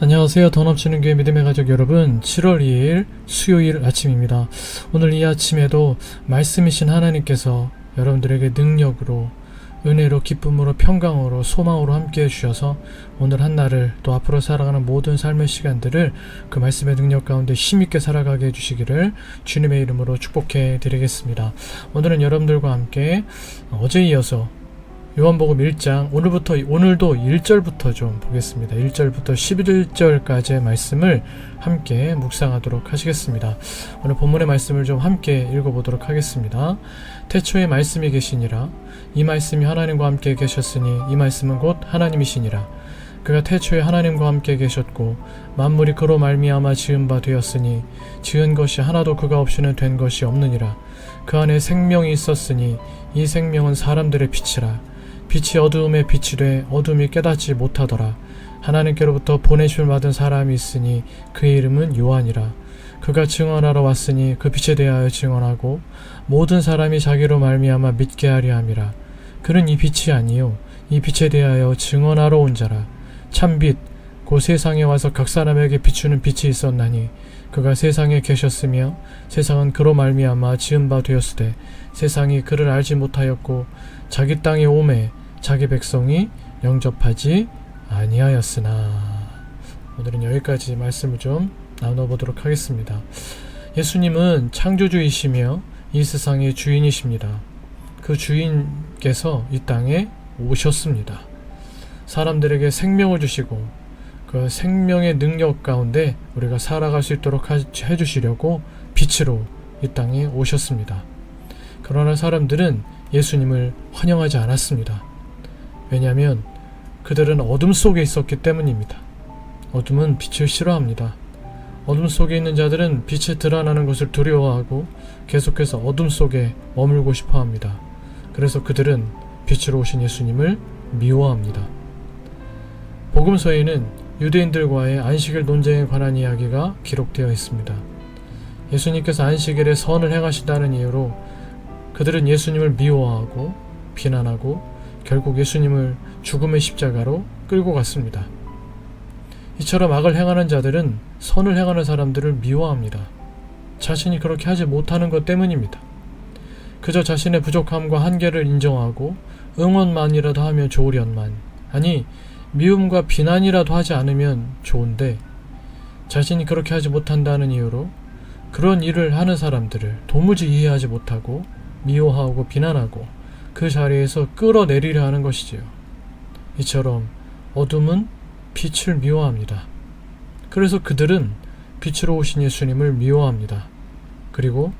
안녕하세요. 더 넘치는 교회 믿음의 가족 여러분. 7월 2일 수요일 아침입니다. 오늘 이 아침에도 말씀이신 하나님께서 여러분들에게 능력으로 은혜로 기쁨으로 평강으로 소망으로 함께 해주셔서 오늘 한 날을 또 앞으로 살아가는 모든 삶의 시간들을 그 말씀의 능력 가운데 힘있게 살아가게 해주시기를 주님의 이름으로 축복해 드리겠습니다. 오늘은 여러분들과 함께 어제 이어서 요한복음 1장 오늘부터 오늘도 1절부터 좀 보겠습니다. 1절부터 11절까지의 말씀을 함께 묵상하도록 하시겠습니다. 오늘 본문의 말씀을 좀 함께 읽어보도록 하겠습니다. 태초에 말씀이 계시니라 이 말씀이 하나님과 함께 계셨으니 이 말씀은 곧 하나님이시니라 그가 태초에 하나님과 함께 계셨고 만물이 그로 말미암아 지은 바 되었으니 지은 것이 하나도 그가 없이는 된 것이 없느니라 그 안에 생명이 있었으니 이 생명은 사람들의 빛이라 빛이 어두움에 돼 어둠이 깨닫지 못하더라. 하나님께로부터 보내심을 받은 사람이 있으니 그의 이름은 요한이라. 그가 증언하러 왔으니 그 빛에 대하여 증언하고 모든 사람이 자기로 말미암아 믿게 하려 함이라. 그는 이 빛이 아니요 이 빛에 대하여 증언하러 온 자라. 참 빛 곧 세상에 와서 각 사람에게 비추는 빛이 있었나니 그가 세상에 계셨으며 세상은 그로 말미암아 지은 바 되었으되 세상이 그를 알지 못하였고 자기 땅에 오매 자기 백성이 영접하지 아니하였으나 오늘은 여기까지 말씀을 좀 나눠보도록 하겠습니다. 예수님은 창조주이시며 이 세상의 주인이십니다. 그 주인께서 이 땅에 오셨습니다. 사람들에게 생명을 주시고 그 생명의 능력 가운데 우리가 살아갈 수 있도록 하- 해주시려고 빛으로 이 땅에 오셨습니다. 그러나 사람들은 예수님을 환영하지 않았습니다. 왜냐하면 그들은 어둠 속에 있었기 때문입니다. 어둠은 빛을 싫어합니다. 어둠 속에 있는 자들은 빛에 드러나는 것을 두려워하고 계속해서 어둠 속에 머물고 싶어 합니다. 그래서 그들은 빛으로 오신 예수님을 미워합니다. 복음서에는 유대인들과의 안식일 논쟁에 관한 이야기가 기록되어 있습니다. 예수님께서 안식일에 선을 행하시다는 이유로 그들은 예수님을 미워하고 비난하고 결국 예수님을 죽음의 십자가로 끌고 갔습니다. 이처럼 악을 행하는 자들은 선을 행하는 사람들을 미워합니다. 자신이 그렇게 하지 못하는 것 때문입니다. 그저 자신의 부족함과 한계를 인정하고 응원만이라도 하면 좋으련만 아니 미움과 비난이라도 하지 않으면 좋은데 자신이 그렇게 하지 못한다는 이유로 그런 일을 하는 사람들을 도무지 이해하지 못하고 미워하고 비난하고 그 자리에서 끌어내리려 하는 것이지요. 이처럼 어둠은 빛을 미워합니다. 그래서 그들은 빛으로 오신 예수님을 미워합니다. 그리고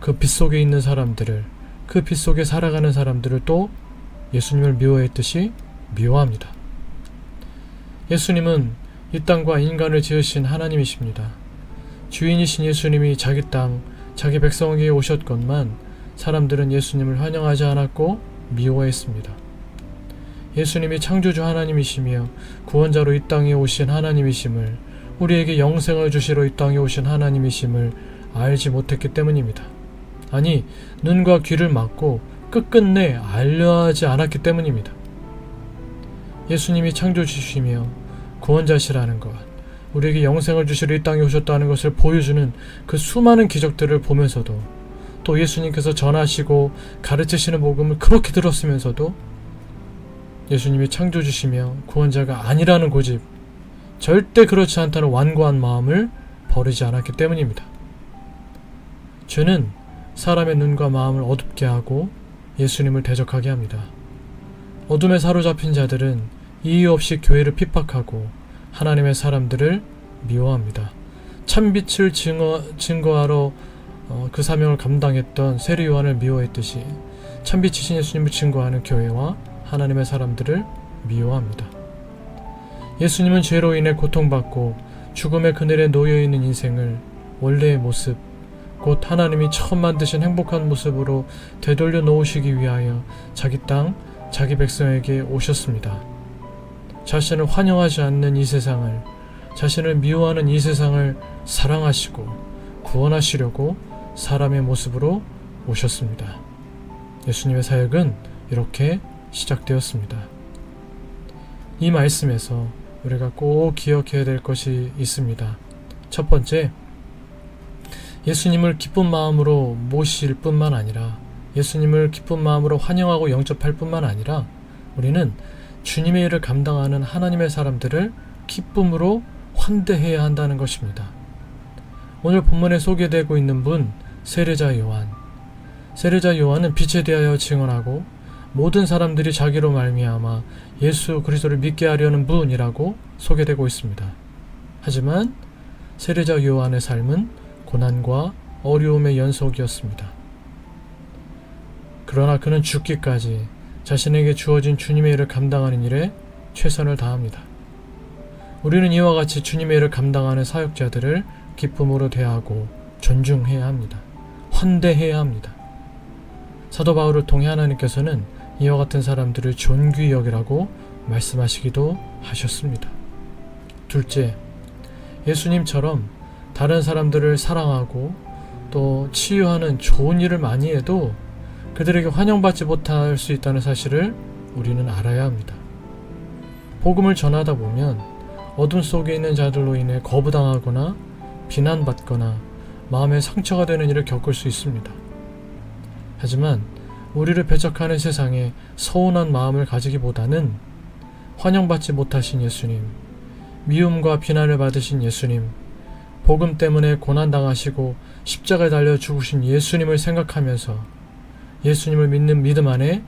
그 빛 속에 있는 사람들을 그 빛 속에 살아가는 사람들을 또 예수님을 미워했듯이 미워합니다. 예수님은 이 땅과 인간을 지으신 하나님이십니다. 주인이신 예수님이 자기 땅, 자기 백성에게 오셨건만 사람들은 예수님을 환영하지 않았고 미워했습니다. 예수님이 창조주 하나님이시며 구원자로 이 땅에 오신 하나님이심을 우리에게 영생을 주시러 이 땅에 오신 하나님이심을 알지 못했기 때문입니다. 아니, 눈과 귀를 막고 끝끝내 알려 하지 않았기 때문입니다. 예수님이 창조주시며 구원자시라는 것, 우리에게 영생을 주시러 이 땅에 오셨다는 것을 보여주는 그 수많은 기적들을 보면서도 또 예수님께서 전하시고 가르치시는 복음을 그렇게 들었으면서도 예수님이 창조주시며 구원자가 아니라는 고집, 절대 그렇지 않다는 완고한 마음을 버리지 않았기 때문입니다. 죄는 사람의 눈과 마음을 어둡게 하고 예수님을 대적하게 합니다. 어둠에 사로잡힌 자들은 이유 없이 교회를 핍박하고 하나님의 사람들을 미워합니다. 참빛을 증거, 증거하러 어, 그 사명을 감당했던 세례 요한을 미워했듯이 참빛이신 예수님을 증거하는 교회와 하나님의 사람들을 미워합니다. 예수님은 죄로 인해 고통받고 죽음의 그늘에 놓여 있는 인생을 원래의 모습, 곧 하나님이 처음 만드신 행복한 모습으로 되돌려 놓으시기 위하여 자기 땅, 자기 백성에게 오셨습니다. 자신을 환영하지 않는 이 세상을, 자신을 미워하는 이 세상을 사랑하시고 구원하시려고 사람의 모습으로 오셨습니다. 예수님의 사역은 이렇게 시작되었습니다. 이 말씀에서 우리가 꼭 기억해야 될 것이 있습니다. 첫 번째, 예수님을 기쁜 마음으로 모실 뿐만 아니라 예수님을 기쁜 마음으로 환영하고 영접할 뿐만 아니라 우리는 주님의 일을 감당하는 하나님의 사람들을 기쁨으로 환대해야 한다는 것입니다. 오늘 본문에 소개되고 있는 분 세례자 요한. 세례자 요한은 빛에 대하여 증언하고 모든 사람들이 자기로 말미암아 예수 그리스도를 믿게 하려는 분이라고 소개되고 있습니다. 하지만 세례자 요한의 삶은 고난과 어려움의 연속이었습니다. 그러나 그는 죽기까지 자신에게 주어진 주님의 일을 감당하는 일에 최선을 다합니다. 우리는 이와 같이 주님의 일을 감당하는 사역자들을 기쁨으로 대하고 존중해야 합니다. 환대해야 합니다. 사도 바울을 통해 하나님께서는 이와 같은 사람들을 존귀히 여기라고 말씀하시기도 하셨습니다. 둘째, 예수님처럼 다른 사람들을 사랑하고 또 치유하는 좋은 일을 많이 해도 그들에게 환영받지 못할 수 있다는 사실을 우리는 알아야 합니다. 복음을 전하다 보면 어둠 속에 있는 자들로 인해 거부당하거나 비난받거나 마음에 상처가 되는 일을 겪을 수 있습니다. 하지만 우리를 배척하는 세상에 서운한 마음을 가지기보다는 환영받지 못하신 예수님, 미움과 비난을 받으신 예수님, 복음 때문에 고난당하시고 십자가에 달려 죽으신 예수님을 생각하면서 예수님을 믿는 믿음 안에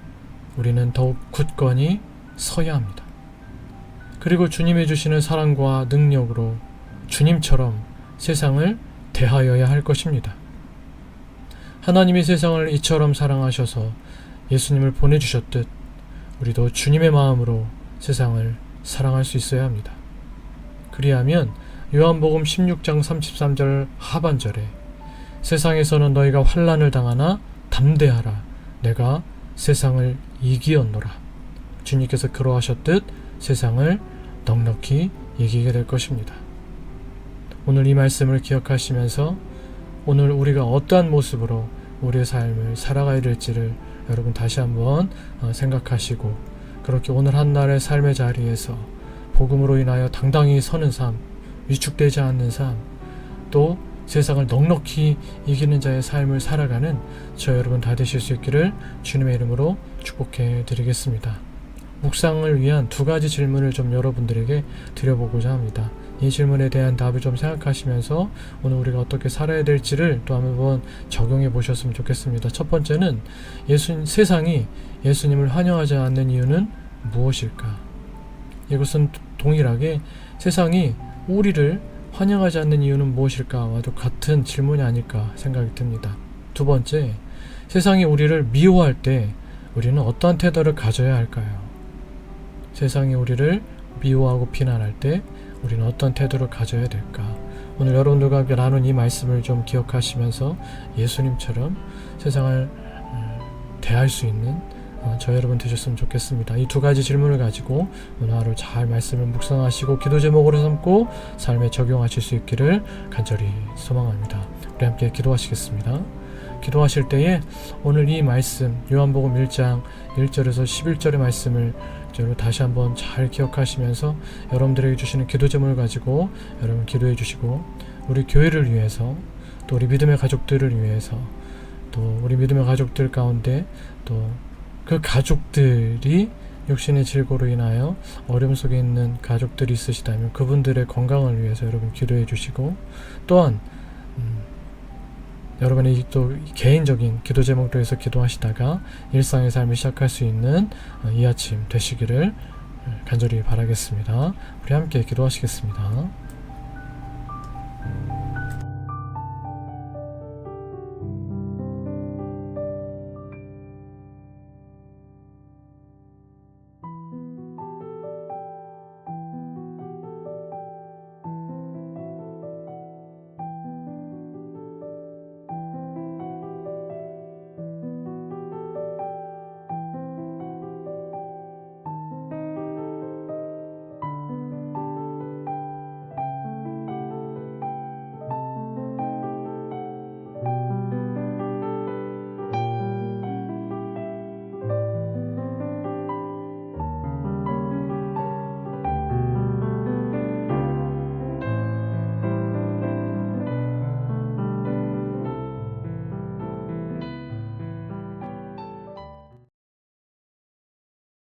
우리는 더욱 굳건히 서야 합니다. 그리고 주님이 주시는 사랑과 능력으로 주님처럼 세상을 대하여야 할 것입니다. 하나님이 세상을 이처럼 사랑하셔서 예수님을 보내주셨듯 우리도 주님의 마음으로 세상을 사랑할 수 있어야 합니다. 그리하면 요한복음 16장 33절 하반절에 세상에서는 너희가 환란을 당하나 담대하라 내가 세상을 이기었노라 주님께서 그러하셨듯 세상을 넉넉히 이기게 될 것입니다. 오늘 이 말씀을 기억하시면서 오늘 우리가 어떠한 모습으로 우리의 삶을 살아가야 될지를 여러분 다시 한번 어, 생각하시고 그렇게 오늘 한 날의 삶의 자리에서 복음으로 인하여 당당히 서는 삶, 위축되지 않는 삶, 또 세상을 넉넉히 이기는 자의 삶을 살아가는 저 여러분 다 되실 수 있기를 주님의 이름으로 축복해 드리겠습니다. 묵상을 위한 두 가지 질문을 좀 여러분들에게 드려보고자 합니다. 이 질문에 대한 답을 좀 생각하시면서 오늘 우리가 어떻게 살아야 될지를 또 한번 적용해 보셨으면 좋겠습니다. 첫 번째는 예수 세상이 예수님을 환영하지 않는 이유는 무엇일까? 이것은 동일하게 세상이 우리를 환영하지 않는 이유는 무엇일까와도 같은 질문이 아닐까 생각이 듭니다. 두 번째, 세상이 우리를 미워할 때 우리는 어떠한 태도를 가져야 할까요? 세상이 우리를 미워하고 비난할 때 우리는 어떤 태도를 가져야 될까? 오늘 여러분들과 함께 나눈 이 말씀을 좀 기억하시면서 예수님처럼 세상을 음, 대할 수 있는 어, 저 여러분 되셨으면 좋겠습니다. 이 두 가지 질문을 가지고 오늘 하루 잘 말씀을 묵상하시고 기도 제목으로 삼고 삶에 적용하실 수 있기를 간절히 소망합니다. 우리 함께 기도하시겠습니다. 기도하실 때에 오늘 이 말씀 요한복음 1장 1절에서 11절의 말씀을 다시 한번 잘 기억하시면서 여러분들에게 주시는 기도 제목을 가지고 여러분 기도해 주시고 우리 교회를 위해서 또 우리 믿음의 가족들을 위해서 또 우리 믿음의 가족들 가운데 또 그 가족들이 육신의 질고로 인하여 어려움 속에 있는 가족들이 있으시다면 그분들의 건강을 위해서 여러분 기도해 주시고 또한 음, 여러분의 또 개인적인 기도 제목도 해서 기도하시다가 일상의 삶을 시작할 수 있는 어, 이 아침 되시기를 간절히 바라겠습니다. 우리 함께 기도하시겠습니다.